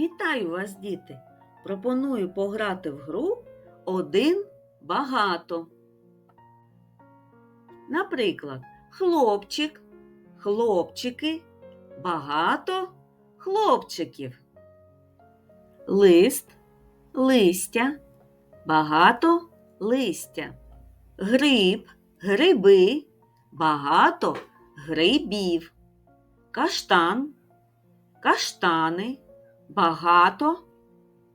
Вітаю вас, діти! Пропоную пограти в гру один багато. Наприклад, хлопчик, хлопчики, багато хлопчиків. Лист, листя, багато листя. Гриб, гриби, багато грибів. Каштан, каштани, багато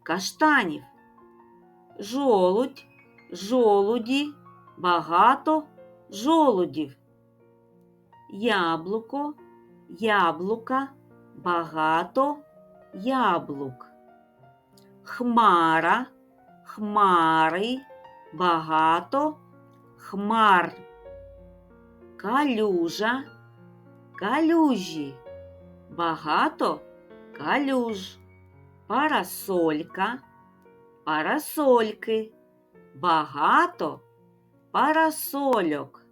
каштанів. Жолудь, жолуді, багато жолудів. Яблуко, яблука, багато яблук. Хмара, хмари, багато хмар. Калюжа, калюжі, багато калюж. Парасолька, парасольки, багато парасольок.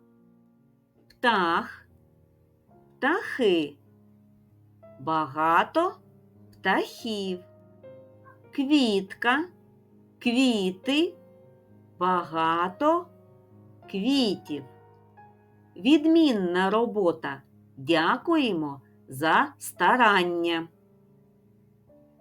Птах, птахи, багато птахів. Квітка, квіти, багато квітів. Відмінна робота. Дякуємо за старання.